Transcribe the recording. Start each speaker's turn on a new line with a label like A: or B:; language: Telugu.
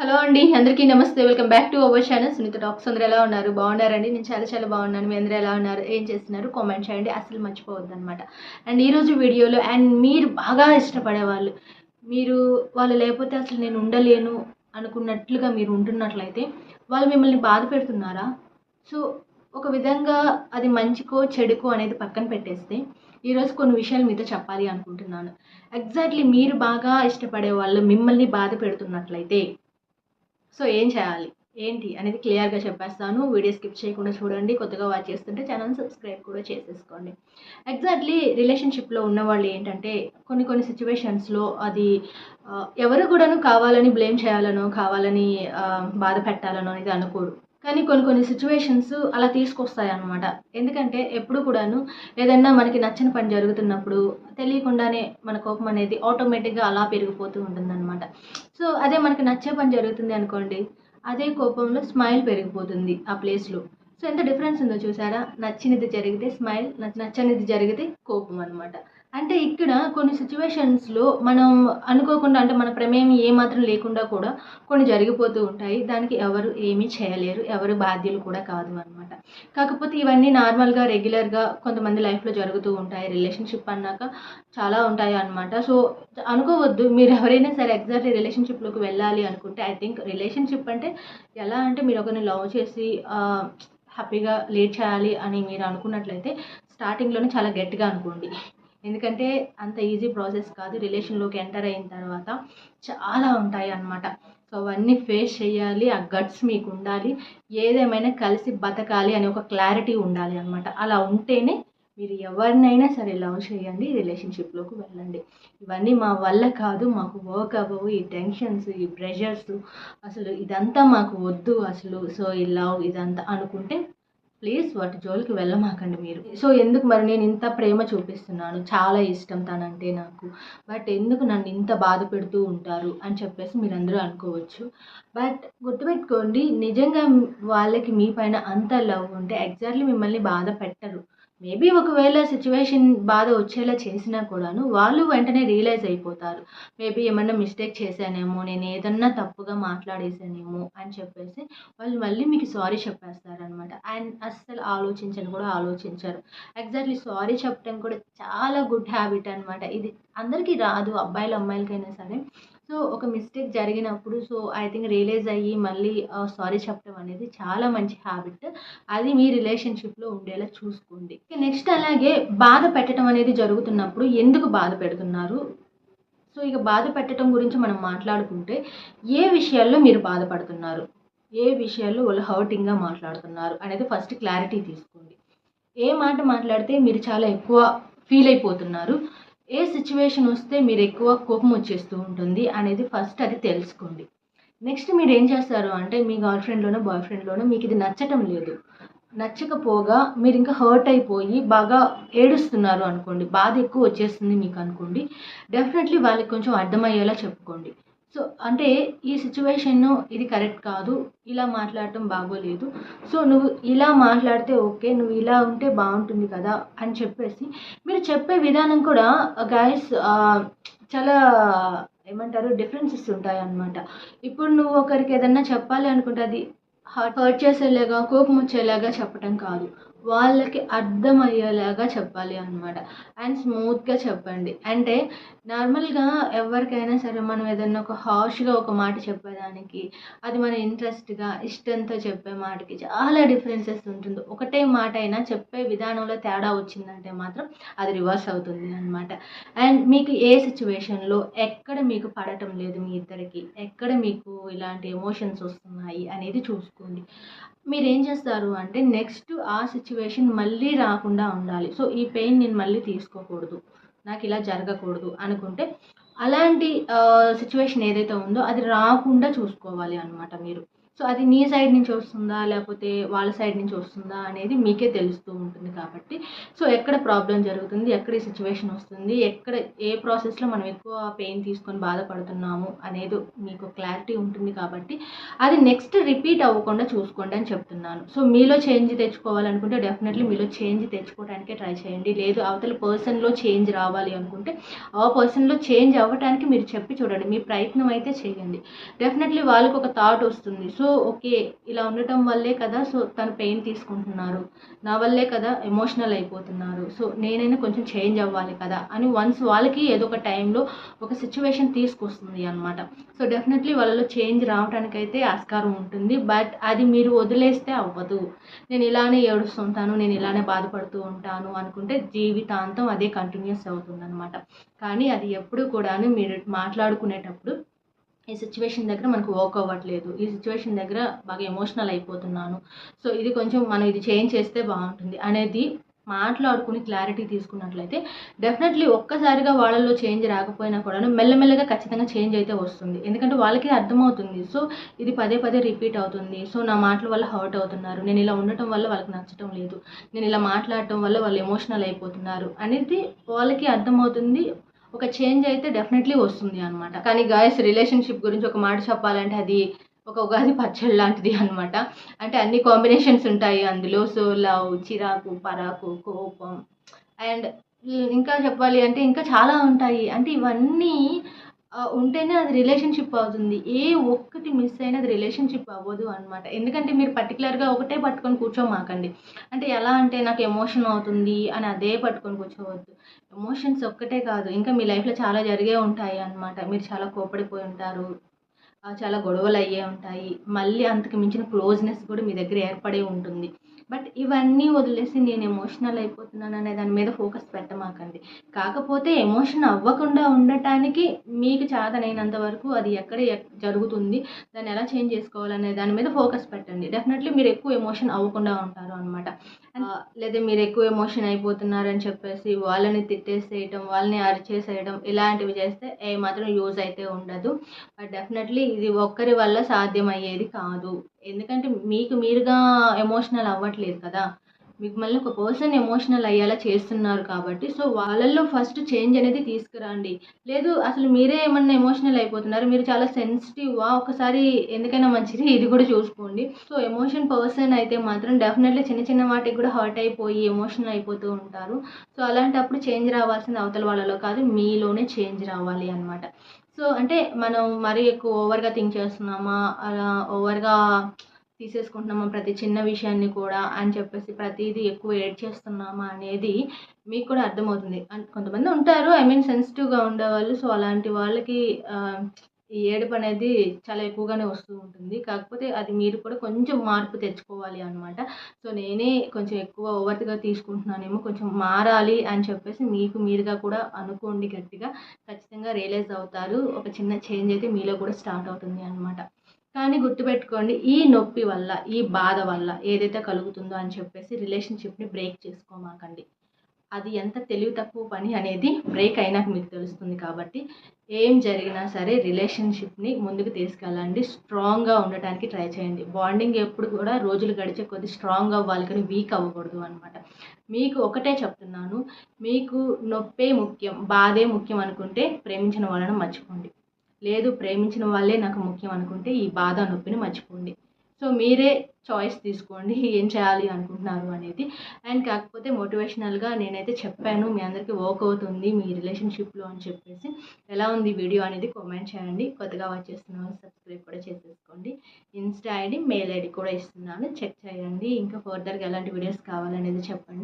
A: హలో అండి అందరికీ నమస్తే. Welcome back to our channel. Sunitha talks. అందరూ ఎలా ఉన్నారు? బాగున్నారండి? నేను చాలా చాలా బాగున్నాను. మీ అందరూ ఎలా ఉన్నారు? ఏం చేస్తున్నారు? కామెంట్ చేయండి. అసలు మర్చిపోవద్దు అనమాట అండ్ ఈరోజు వీడియోలో అండ్ మీరు బాగా ఇష్టపడే వాళ్ళు మీరు వాళ్ళు లేకపోతే అసలు నేను ఉండలేను అనుకున్నట్లుగా మీరు ఉంటున్నట్లయితే వాళ్ళు మిమ్మల్ని బాధ పెడుతున్నారా? సో ఒక విధంగా అది మంచికో చెడుకో అనేది పక్కన పెట్టేస్తే ఈరోజు కొన్ని విషయాలు మీతో చెప్పాలి అనుకుంటున్నాను. ఎగ్జాక్ట్లీ మీరు బాగా ఇష్టపడే వాళ్ళు మిమ్మల్ని బాధ పెడుతున్నట్లయితే సో ఏం చేయాలి? ఏంటి అనేది క్లియర్గా చెప్పేస్తాను. వీడియో స్కిప్ చేయకుండా చూడండి. కొత్తగా వాచ్ చేస్తుంటే ఛానల్ సబ్స్క్రైబ్ కూడా చేసేసుకోండి. ఎగ్జాక్ట్లీ రిలేషన్షిప్లో ఉన్న వాళ్ళు ఏంటంటే కొన్ని కొన్ని సిచ్యువేషన్స్లో అది ఎవరు కూడాను కావాలని బ్లేమ్ చేయాలనో కావాలని బాధ పెట్టాలనో అనేది అనుకోరు. కానీ కొన్ని కొన్ని సిచ్యువేషన్స్ అలా తీసుకొస్తాయి అనమాట ఎందుకంటే ఎప్పుడు కూడాను ఏదైనా మనకి నచ్చని పని జరుగుతున్నప్పుడు తెలియకుండానే మన కోపం అనేది ఆటోమేటిక్గా అలా పెరిగిపోతూ ఉంటుందన్నమాట. సో అదే మనకి నచ్చే పని జరుగుతుంది అనుకోండి అదే కోపంలో స్మైల్ పెరిగిపోతుంది ఆ ప్లేస్లో సో ఎంత డిఫరెన్స్ ఉందో చూసారా? నచ్చినది జరిగితే స్మైల్ నచ్చనిది జరిగితే కోపం అనమాట అంటే ఇక్కడ కొన్ని సిచ్యువేషన్స్లో మనం అనుకోకుండా అంటే మన ప్రమేయం ఏమాత్రం లేకుండా కూడా కొన్ని జరిగిపోతూ ఉంటాయి. దానికి ఎవరు ఏమీ చేయలేరు. ఎవరు బాధ్యులు కూడా కాదు అనమాట కాకపోతే ఇవన్నీ నార్మల్గా రెగ్యులర్గా కొంతమంది లైఫ్లో జరుగుతూ ఉంటాయి. రిలేషన్షిప్ అన్నాక చాలా ఉంటాయి అనమాట సో అనుకోవద్దు. మీరు ఎవరైనా సరే ఎగ్జాక్ట్లీ రిలేషన్షిప్లోకి వెళ్ళాలి అనుకుంటే ఐ థింక్ రిలేషన్షిప్ అంటే ఎలా అంటే మీరు ఒకరిని లవ్ చేసి హ్యాపీగా లేట్ చేయాలి అని మీరు అనుకున్నట్లయితే స్టార్టింగ్లోనే చాలా గట్టిగా అనుకోండి. ఎందుకంటే అంత ఈజీ ప్రాసెస్ కాదు రిలేషన్లోకి ఎంటర్ అయిన తర్వాత చాలా ఉంటాయి అన్నమాట సో అవన్నీ ఫేస్ చేయాలి ఆ గట్స్ మీకు ఉండాలి ఏదేమైనా కలిసి బతకాలి అనే ఒక క్లారిటీ ఉండాలి అనమాట అలా ఉంటేనే మీరు ఎవరినైనా సరే లవ్ చేయండి రిలేషన్షిప్లోకి వెళ్ళండి. ఇవన్నీ మా వల్ల కాదు మాకు వర్క్ అవ్వవు ఈ టెన్షన్స్ ఈ ప్రెషర్స్ అసలు ఇదంతా మాకు వద్దు అసలు. సో ఈ లవ్ ఇదంతా అనుకుంటే ప్లీజ్ వాటి జోలికి వెళ్ళమాకండి మీరు. సో ఎందుకు మరి నేను ఇంత ప్రేమ చూపిస్తున్నాను? చాలా ఇష్టం తనంటే నాకు. బట్ ఎందుకు నన్ను ఇంత బాధ పెడుతూ ఉంటారు అని చెప్పేసి మీరు అందరూ అనుకోవచ్చు. బట్ గుర్తుపెట్టుకోండి నిజంగా వాళ్ళకి మీ పైన అంత లవ్ ఉంటే ఎగ్జాక్ట్లీ మిమ్మల్ని బాధ పెట్టరు. మేబీ ఒకవేళ సిచ్యువేషన్ బాధ వచ్చేలా చేసినా కూడాను వాళ్ళు వెంటనే రియలైజ్ అయిపోతారు. మేబీ ఏమన్నా మిస్టేక్ చేశానేమో నేను ఏదన్నా తప్పుగా మాట్లాడేసానేమో అని చెప్పేసి వాళ్ళు మళ్ళీ మీకు సారీ చెప్పేస్తారనమాట అండ్ అస్సలు ఆలోచించని కూడా ఆలోచించరు. ఎగ్జాక్ట్లీ సారీ చెప్పడం కూడా చాలా గుడ్ హ్యాబిట్ అనమాట ఇది అందరికీ రాదు అబ్బాయిలు అమ్మాయిలకైనా సరే. సో ఒక మిస్టేక్ జరిగినప్పుడు సో ఐ థింక్ రియలైజ్ అయ్యి మళ్ళీ సారీ చెప్పడం అనేది చాలా మంచి హ్యాబిట్. అది మీ రిలేషన్షిప్లో ఉండేలా చూసుకోండి. నెక్స్ట్ అలాగే బాధ పెట్టడం అనేది జరుగుతున్నప్పుడు ఎందుకు బాధ పెడుతున్నారు? సో ఇక బాధ పెట్టడం గురించి మనం మాట్లాడుకుంటే ఏ విషయాల్లో మీరు బాధపడుతున్నారు ఏ విషయాల్లో వాళ్ళు హర్టింగ్గా మాట్లాడుతున్నారు? అనేది ఫస్ట్ క్లారిటీ తీసుకోండి. ఏ మాట మాట్లాడితే మీరు చాలా ఎక్కువ ఫీల్ అయిపోతున్నారు? ఏ సిచ్యువేషన్ వస్తే మీరు ఎక్కువ కోపం వచ్చేస్తూ ఉంటుంది అనేది ఫస్ట్ అది తెలుసుకోండి. నెక్స్ట్ మీరు ఏం చేస్తారు అంటే మీ గర్ల్ ఫ్రెండ్లోనో బాయ్ ఫ్రెండ్లోనో మీకు ఇది నచ్చటం లేదు. నచ్చకపోగా మీరు ఇంకా హర్ట్ అయిపోయి బాగా ఏడుస్తున్నారు అనుకోండి బాధ ఎక్కువ వచ్చేస్తుంది మీకు అనుకోండి డెఫినెట్లీ వాళ్ళకి కొంచెం అర్థమయ్యేలా చెప్పుకోండి. సో అంటే ఈ సిచ్యువేషన్ ఇది కరెక్ట్ కాదు. ఇలా మాట్లాడటం బాగోలేదు. సో నువ్వు ఇలా మాట్లాడితే ఓకే నువ్వు ఇలా ఉంటే బాగుంటుంది కదా అని చెప్పేసి మీరు చెప్పే విధానం కూడా uh, గాయస్ uh, చాలా ఏమంటారు డిఫరెన్సెస్ ఉంటాయి అన్నమాట ఇప్పుడు నువ్వు ఒకరికి ఏదన్నా చెప్పాలి అనుకుంటే అది హర్ట్ హర్ట్ చేసేలాగా కోపం వచ్చేలాగా చెప్పటం కాదు. వాళ్ళకి అర్థమయ్యేలాగా చెప్పాలి అనమాట అండ్ స్మూత్గా చెప్పండి. అంటే నార్మల్గా ఎవరికైనా సరే మనం ఏదైనా ఒక హార్ష్గా ఒక మాట చెప్పేదానికి అది మన ఇంట్రెస్ట్గా ఇష్టంతో చెప్పే మాటకి చాలా డిఫరెన్సెస్ ఉంటుంది. ఒకటే మాట అయినా చెప్పే విధానంలో తేడా వచ్చిందంటే మాత్రం అది రివర్స్ అవుతుంది అనమాట అండ్ మీకు ఏ సిచ్యువేషన్లో ఎక్కడ మీకు పడటం లేదు మీ ఇద్దరికి? ఎక్కడ మీకు ఇలాంటి ఎమోషన్స్ వస్తున్నాయి అనేది చూసుకోండి. మీరు ఏం చేస్తారు అంటే నెక్స్ట్ ఆ సిచ్యువేషన్ మళ్ళీ రాకుండా ఉండాలి. సో ఈ పెయిన్ నేను మళ్ళీ తీసుకోకూడదు. నాకు ఇలా జరగకూడదు అనుకుంటే అలాంటి సిచ్యువేషన్ ఏదైతే ఉందో అది రాకుండా చూసుకోవాలి అనమాట మీరు. సో అది నీ సైడ్ నుంచి వస్తుందా? లేకపోతే వాళ్ళ సైడ్ నుంచి వస్తుందా? అనేది మీకే తెలుస్తూ ఉంటుంది కాబట్టి. సో ఎక్కడ ప్రాబ్లం జరుగుతుంది? ఎక్కడ ఈ సిచ్యువేషన్ వస్తుంది? ఎక్కడ ఏ ప్రాసెస్లో మనం ఎక్కువ పెయిన్ తీసుకొని బాధపడుతున్నాము అనేది మీకు క్లారిటీ ఉంటుంది కాబట్టి అది నెక్స్ట్ రిపీట్ అవ్వకుండా చూసుకోండి అని చెప్తున్నాను. సో మీలో చేంజ్ తెచ్చుకోవాలనుకుంటే డెఫినెట్లీ మీలో చేంజ్ తెచ్చుకోవడానికే ట్రై చేయండి. లేదు అవతల పర్సన్లో చేంజ్ రావాలి అనుకుంటే ఆ పర్సన్లో చేంజ్ అవ్వడానికి మీరు చెప్పి చూడండి. మీ ప్రయత్నం అయితే చేయండి. డెఫినెట్లీ వాళ్ళకి ఒక థాట్ వస్తుంది. సో ఓకే ఇలా ఉండటం వల్లే కదా సో తను పెయిన్ తీసుకుంటున్నారు. నా వల్లే కదా ఎమోషనల్ అయిపోతున్నారు. సో నేనైనా కొంచెం చేంజ్ అవ్వాలి కదా అని వన్స్ వాళ్ళకి ఏదో ఒక టైంలో ఒక సిచ్యువేషన్ తీసుకొస్తుంది అనమాట సో డెఫినెట్లీ వాళ్ళలో చేంజ్ రావడానికైతే ఆస్కారం ఉంటుంది. బట్ అది మీరు వదిలేస్తే అవ్వదు. నేను ఇలానే ఏడుస్తుంటాను నేను ఇలానే బాధపడుతూ ఉంటాను అనుకుంటే జీవితాంతం అదే కంటిన్యూస్ అవుతుంది అనమాట కానీ అది ఎప్పుడు కూడాను మీరు మాట్లాడుకునేటప్పుడు ఈ సిచ్యువేషన్ దగ్గర మనకు వర్క్ అవ్వట్లేదు. ఈ సిచ్యువేషన్ దగ్గర బాగా ఎమోషనల్ అయిపోతున్నాను. సో ఇది కొంచెం మనం ఇది చేంజ్ చేస్తే బాగుంటుంది అనేది మాట్లాడుకుని క్లారిటీ తీసుకున్నట్లయితే డెఫినెట్లీ ఒక్కసారిగా వాళ్ళలో చేంజ్ రాకపోయినా కూడా మెల్లమెల్లగా ఖచ్చితంగా చేంజ్ అయితే వస్తుంది. ఎందుకంటే వాళ్ళకి అర్థమవుతుంది. సో ఇది పదే పదే రిపీట్ అవుతుంది. సో నా మాటల వల్ల హర్ట్ అవుతున్నారు. నేను ఇలా ఉండటం వల్ల వాళ్ళకి నచ్చటం లేదు. నేను ఇలా మాట్లాడటం వల్ల వాళ్ళు ఎమోషనల్ అయిపోతున్నారు అనేది వాళ్ళకి అర్థమవుతుంది. ఒక చేంజ్ అయితే డెఫినెట్లీ వస్తుంది అనమాట కానీ గాయస్ రిలేషన్షిప్ గురించి ఒక మాట చెప్పాలంటే అది ఒక ఉగాది పచ్చడి లాంటిది అనమాట అంటే అన్ని కాంబినేషన్స్ ఉంటాయి అందులో. సో లవ్ చిరాకు పరాకు కోపం అండ్ ఇంకా చెప్పాలి అంటే ఇంకా చాలా ఉంటాయి. అంటే ఇవన్నీ ఉంటేనే అది రిలేషన్షిప్ అవుతుంది. ఏ ఒక్కటి మిస్ అయినా అది రిలేషన్షిప్ అవ్వదు అనమాట ఎందుకంటే మీరు పర్టికులర్గా ఒకటే పట్టుకొని కూర్చోమాకండి అంటే ఎలా అంటే నాకు ఎమోషన్ అవుతుంది అని అదే పట్టుకొని కూర్చోవద్దు. ఎమోషన్స్ ఒక్కటే కాదు ఇంకా మీ లైఫ్లో చాలా జరిగే ఉంటాయి అన్నమాట. మీరు చాలా కోపడిపోయి ఉంటారు. చాలా గొడవలు అయ్యే ఉంటాయి. మళ్ళీ అంతకు మించిన క్లోజ్నెస్ కూడా మీ దగ్గర ఏర్పడే ఉంటుంది. బట్ ఇవన్నీ వదిలేసి నేను ఎమోషనల్ అయిపోతున్నాను అనే దాని మీద ఫోకస్ పెట్టమాకండి. కాకపోతే ఎమోషన్ అవ్వకుండా ఉండటానికి మీకు చేతనైనంత వరకు అది ఎక్కడ ఎక్- జరుగుతుంది దాన్ని ఎలా చేంజ్ చేసుకోవాలనే దాని మీద ఫోకస్ పెట్టండి. డెఫినెట్లీ మీరు ఎక్కువ ఎమోషన్ అవ్వకుండా ఉంటారు అనమాట లేదా మీరు ఎక్కువ ఎమోషన్ అయిపోతున్నారని చెప్పేసి వాళ్ళని తిట్టేసేయటం వాళ్ళని అరిచేసేయడం ఇలాంటివి చేస్తే ఏ మాత్రం యూజ్ అయితే ఉండదు. బట్ డెఫినెట్లీ ఇది ఒక్కరి వల్ల సాధ్యమయ్యేది కాదు. ఎందుకంటే మీకు మీరుగా ఎమోషనల్ అవ్వట్లేదు కదా. మీకు మళ్ళీ ఒక పర్సన్ ఎమోషనల్ అయ్యేలా చేస్తున్నారు కాబట్టి సో వాళ్ళల్లో ఫస్ట్ చేంజ్ అనేది తీసుకురండి. లేదు అసలు మీరే ఏమన్నా ఎమోషనల్ అయిపోతున్నారు మీరు చాలా సెన్సిటివ్వా ఒకసారి ఎందుకైనా మంచిది ఇది కూడా చూసుకోండి. సో ఎమోషన్ పర్సన్ అయితే మాత్రం డెఫినెట్లీ చిన్న చిన్న వాటికి కూడా హర్ట్ అయిపోయి ఎమోషనల్ అయిపోతూ ఉంటారు. సో అలాంటప్పుడు చేంజ్ రావాల్సింది అవతల వాళ్ళలో కాదు మీలోనే చేంజ్ రావాలి అనమాట సో అంటే మనం మరీ ఎక్కువ ఓవర్గా థింక్ చేస్తున్నామా? అలా ఓవర్గా తీసేసుకుంటున్నామా ప్రతి చిన్న విషయాన్ని కూడా అని చెప్పేసి ప్రతిదీ ఎక్కువ ఏడ్ చేస్తున్నామా అనేది మీకు కూడా అర్థమవుతుంది. అండ్ కొంతమంది ఉంటారు ఐ మీన్ సెన్సిటివ్గా ఉండేవాళ్ళు. సో అలాంటి వాళ్ళకి ఈ ఏడుపు అనేది చాలా ఎక్కువగానే వస్తూ ఉంటుంది. కాకపోతే అది మీరు కూడా కొంచెం మార్పు తెచ్చుకోవాలి అనమాట సో నేనే కొంచెం ఎక్కువ ఓవర్గా తీసుకుంటున్నానేమో కొంచెం మారాలి అని చెప్పేసి మీకు మీరుగా కూడా అనుకోండి గట్టిగా. ఖచ్చితంగా రియలైజ్ అవుతారు. ఒక చిన్న చేంజ్ అయితే మీలో కూడా స్టార్ట్ అవుతుంది అనమాట కానీ గుర్తుపెట్టుకోండి ఈ నొప్పి వల్ల ఈ బాధ వల్ల ఏదైతే కలుగుతుందో అని చెప్పేసి రిలేషన్షిప్ని బ్రేక్ చేసుకోమాకండి. అది ఎంత తెలివి తక్కువ పని అనేది బ్రేక్ అయినాక మీకు తెలుస్తుంది కాబట్టి ఏం జరిగినా సరే రిలేషన్షిప్ని ముందుకు తీసుకెళ్ళండి. స్ట్రాంగ్గా ఉండటానికి ట్రై చేయండి. బాండింగ్ ఎప్పుడు కూడా రోజులు గడిచే కొద్ది స్ట్రాంగ్ అవ్వాలి కానీ వీక్ అవ్వకూడదు అనమాట మీకు ఒకటే చెప్తున్నాను. మీకు నొప్పే ముఖ్యం బాధే ముఖ్యం అనుకుంటే ప్రేమించిన వాళ్ళని మర్చిపోండి. లేదు ప్రేమించిన వాళ్ళే నాకు ముఖ్యం అనుకుంటే ఈ బాధ నొప్పిని మర్చిపోండి. సో మీరే చాయిస్ తీసుకోండి ఏం చేయాలి అనుకుంటున్నారు అనేది. అండ్ కాకపోతే మోటివేషనల్గా నేనైతే చెప్పాను మీ అందరికీ వర్క్ అవుతుంది మీ రిలేషన్షిప్లో అని చెప్పేసి. ఎలా ఉంది వీడియో అనేది కామెంట్ చేయండి. కొత్తగా వచ్చేస్తున్న వాళ్ళు సబ్స్క్రైబ్ కూడా చేసేసుకోండి. ఇన్స్టా ఐడి మెయిల్ ఐడి కూడా ఇస్తున్నాను. చెక్ చేయండి. ఇంకా ఫర్దర్గా ఎలాంటి వీడియోస్ కావాలనేది చెప్పండి.